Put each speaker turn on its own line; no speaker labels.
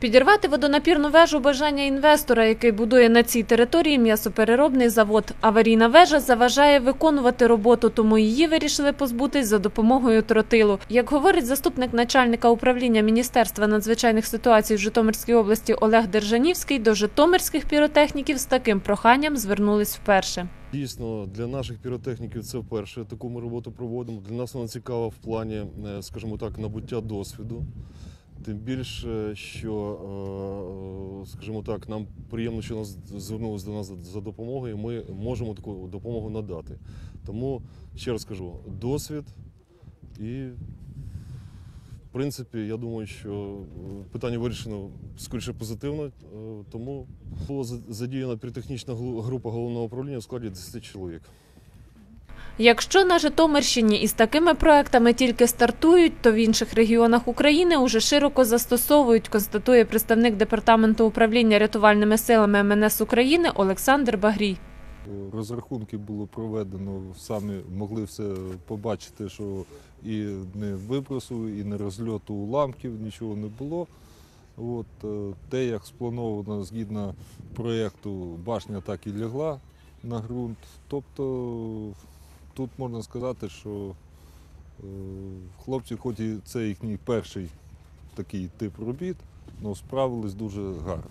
Підірвати водонапірну вежу бажання інвестора, який будує на цій території м'ясопереробний завод. Аварійна вежа заважає виконувати роботу, тому її вирішили позбутись за допомогою тротилу. Як говорить заступник начальника управління Міністерства надзвичайних ситуацій в Житомирській області Олег Держанівський, до житомирських піротехніків з таким проханням звернулись вперше.
Дійсно, для наших піротехніків це вперше таку ми роботу проводимо. Для нас вона цікава в плані, е, скажімо так, набуття досвіду. Тим більше, що, е, скажімо так, нам приємно, що нас звернулися до нас за допомогою, і ми можемо таку допомогу надати. Тому, ще раз кажу, досвід і, в принципі, я думаю, що е, питання вирішено скоріше позитивно, е, тому була задіяна піротехнічна група головного управління в складі 10 чоловік.
Якщо на Житомирщині із такими проектами тільки стартують, то в інших регіонах України уже широко застосовують, констатує представник департаменту управління рятувальними силами МНС України Олександр Багрій.
Розрахунки було проведено, самі могли все побачити, що і не вибросу, і не розльоту уламків, нічого не було. От, е, те, як сплановано згідно проєкту, башня так і лягла на ґрунт. Тобто тут можна сказати, що е, хлопці, хоч і це їхній перший такий тип робіт, але справились дуже гарно.